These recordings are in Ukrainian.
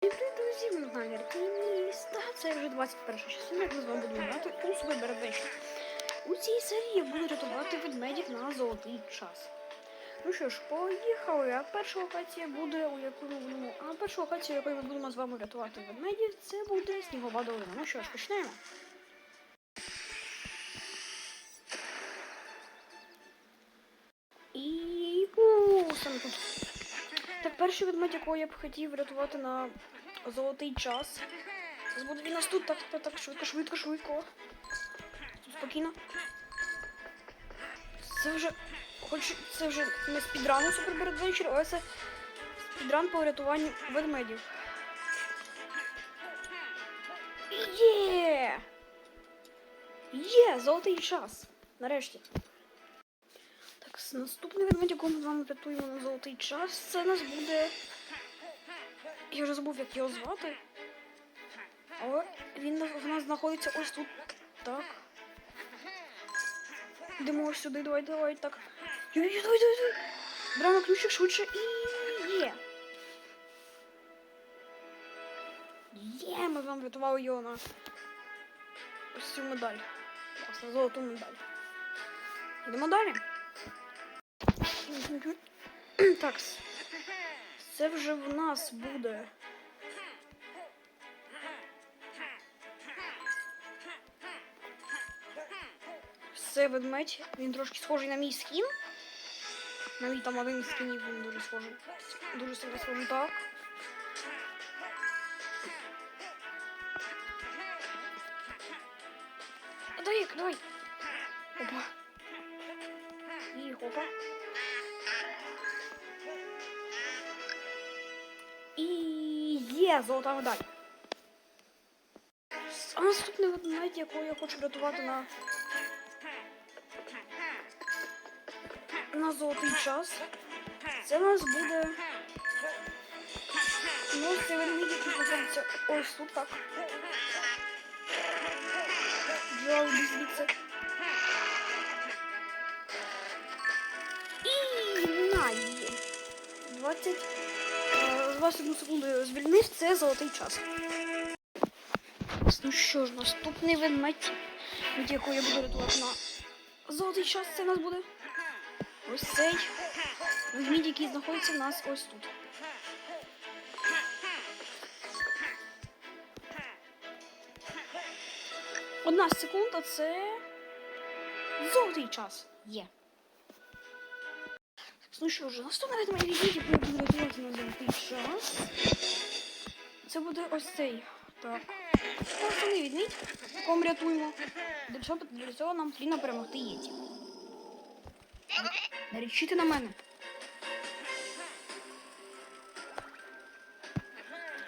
Привіт, друзі, ми на Артеміс. Та це вже 21 частина, як ми з вами будемо грати у Суперберебещу. У цій серії я буду рятувати ведмедів на золотий час. Ну що ж, поїхали. А перша локація буде, у яку ми будемо. А перша локація, у ми будемо з вами рятувати ведмедів, це буде снігова долина. Ну що ж, почнемо. І у саме тут. Перший ведмедь, якого я б хотів врятувати на золотий час. Зараз буде він нас тут, так, так, так, швидко, швидко, швидко. Спокійно. Це вже. Хоч це вже не спідран у Super але це спідран по врятуванню ведмедів. Є! Є! Золотий час! Нарешті. Наступний ведмедь, якого ми з вами рятуємо на золотий час, це нас буде. Я вже забув, як його звати. Але він в нас знаходиться ось тут. Так. Йдемо ось сюди, давай, давай, так. Йой, давай, давай, давай. Беремо ключик швидше і є. Є, ми з врятували його на ось цю медаль. Власне, золоту медаль. Йдемо далі. Так. Це вже в нас буде. Це ведмедь. Він трошки схожий на мій скін. На мій там один скінів він дуже схожий. Дуже сильно схожий. Так. Давай, давай. Опа. І опа. Є золота медаль. А наступний ведмедь, якого я хочу врятувати на. На золотий час. Це у нас буде. Ну, це ведмідь, який знаходиться ось тут так. Джоу звідси. І на є. 20 е, 21 секунду звільнив, це золотий час. Ну що ж, наступний ведмедь, від якого я буду рятувати на золотий час, це у нас буде ось цей ведмідь, який знаходиться в нас ось тут. Одна секунда це золотий час є. Ну що ж, наступний ведмедь, який я буду буде ось цей. Так. Відмідь, якого ми рятуємо. Для цього, нам потрібно перемогти Єті. Не речити на мене.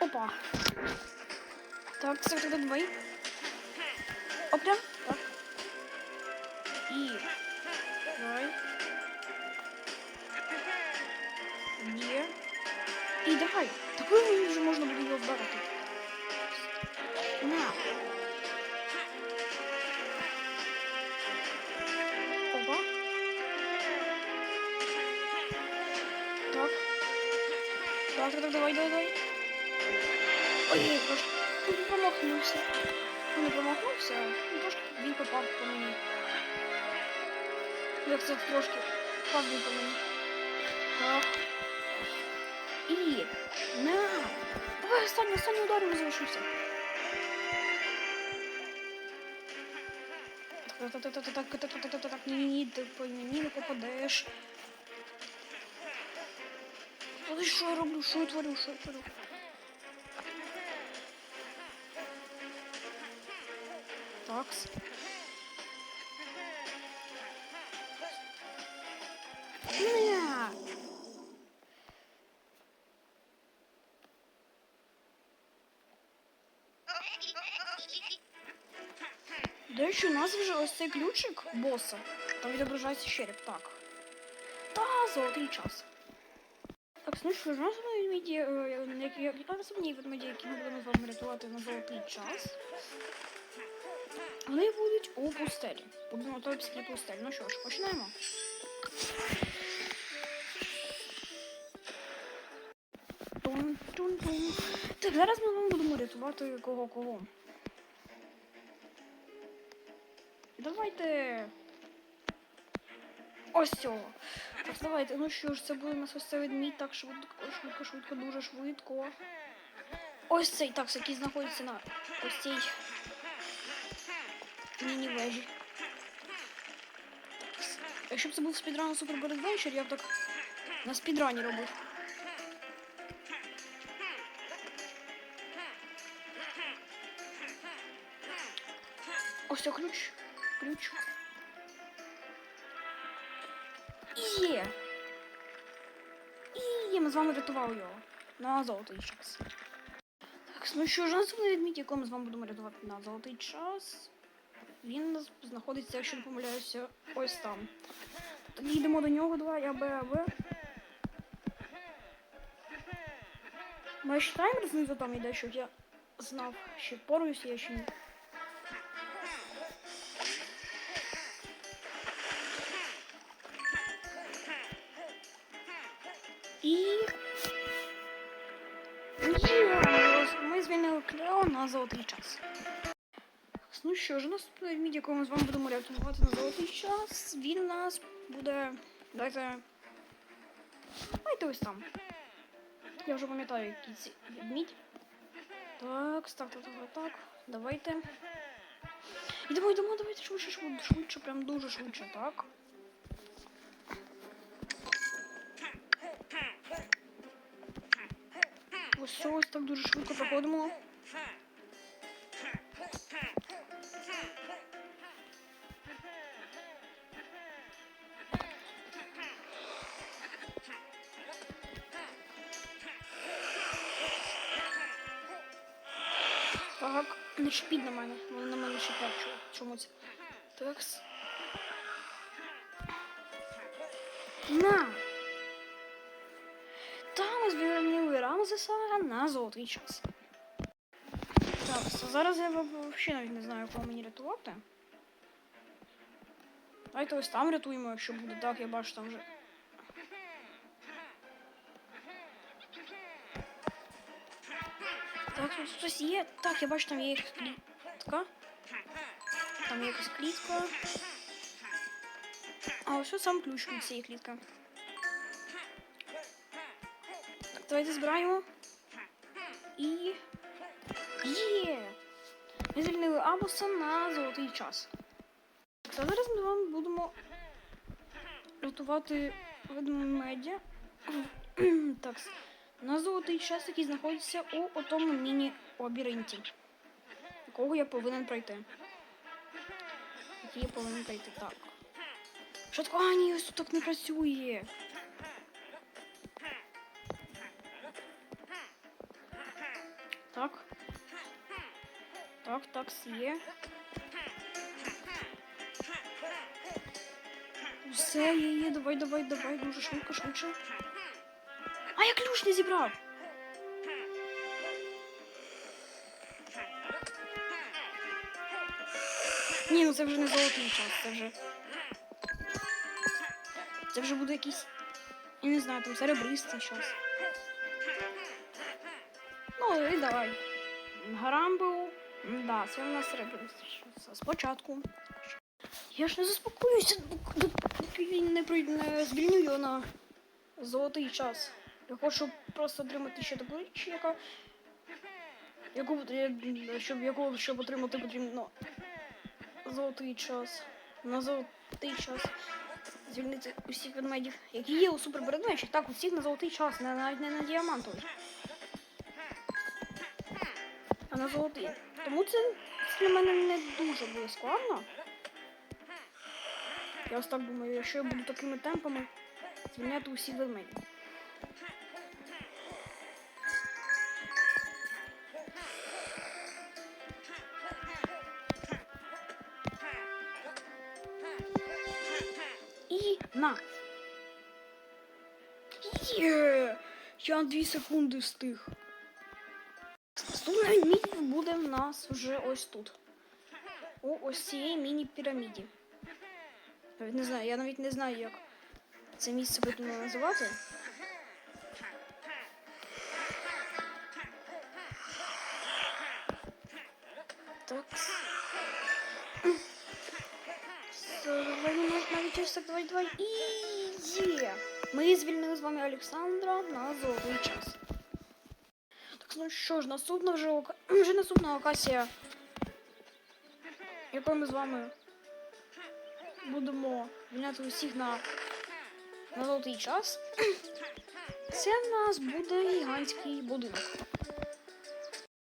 Опа. Так, це вже двоє. Опля. Так. І. Такою вже можна буде його вдарити. На. Опа. Так. Так, так, так, давай, давай, давай. Ой. Ну, не промахнувся. Ну, не промахнувся, ну, трошки він попав по мені. Як це трошки попав він по мені. Так. Останній, останній удар не залишився. Так, так, так, так, так, так, так, так, так, ні, ні, ти по не попадеш. Але що я роблю, що я творю, що я творю? Такс. До у нас вже ось цей ключик боса. Там відображається череп, так. Та золотий час. Так, ну що у нас ведмеді, е, які наступні ведмеді, які ми будемо з вами рятувати на золотий час. Вони будуть у пустелі. Будемо тропській пустелі. Ну що ж, почнемо. Тун-тун-тун. Так, так, зараз ми будемо рятувати кого Давайте. Ось цього. Так, давайте. Ну що ж, це буде у нас ось цей ведмідь, так швидко, швидко, швидко, дуже швидко. Ось цей такс, який знаходиться на ось цій міні-вежі. Якщо б це був спідран Bird Adventure, я б так на спідрані робив. Ось це ключ. Ключ. І Є. І є, ми з вами врятували його. На золотий час. Так, ну що ж, наступний відмідь, якого ми з вами будемо рятувати на золотий час. Він знаходиться, якщо не помиляюся, ось там. Тоді йдемо до нього, давай, АБ, АБ. Ще таймер знизу там йде, щоб я знав, чи впораюся я чи ні. І... Ми звільнили Клео на золотий час. Ну що ж, у нас тут мід, якого ми з вами будемо рятувати на золотий час. Він нас буде. Давайте. Давайте ось там. Я вже пам'ятаю, який це відмідь. Так, так, так, так, так. Давайте. Йдемо, йдемо, давайте швидше, швидше, швидше, прям дуже швидше, так. Ось ось так дуже швидко проходимо. Так, не шипіть на мене. Вони на мене шипять чомусь. Такс. На! звільнили Рамзеса на золотий час. Так, so зараз я взагалі навіть не знаю, кого мені рятувати. Давайте ось там рятуємо, якщо буде так, я бачу там вже. Так, тут хтось є. Так, я бачу, там є якась клітка. Там є якась клітка. А ось сам ключ від цієї клітки. Давайте збираємо. І. Є! Ми звільнили Абуса на золотий час. А зараз ми вам будемо рятувати ведмедя. так, на золотий час, який знаходиться у отому міні-лабіринті, якого я повинен пройти. Який я повинен пройти. Так. Що таке? А, ні, ось тут так не працює. Так, так, є. Все, є, є, давай, давай, давай, дуже швидко, швидше. А я ключ не зібрав. Ні, ну це вже не золотий час, це вже. Це вже буде якийсь. Я не знаю, там серебристий час. Ну і давай. Гарамбу. Да, це у нас час. Спочатку. Я ж не заспокоюся, доки не прийде, звільню його на золотий час. Я хочу просто отримати ще табличку, яка. Яку щоб яку щоб отримати потрібно золотий час. На золотий час. Звільнити усіх ведмедів, які є у супербередмечі. Так, усіх на золотий час, не навіть не на діамантовий. На золотий. Тому це, для мене не дуже буде складно. Я ось так думаю, якщо я буду такими темпами звільняти усіх ведмедів. І на. Є! Я на 2 секунди встиг. Будем нас уже, ось тут. У ось цієї міні-піраміді. Навіть не знаю, я навіть не знаю, як це місце будемо називати. Так. Навіть давай, давай. І є. Ми звільнили з вами Олександра на золотий час. Ну що ж, наступна вже, ока... вже наступна окасія, якою ми з вами будемо міняти усіх на, на золотий час. Це в нас буде гігантський будинок.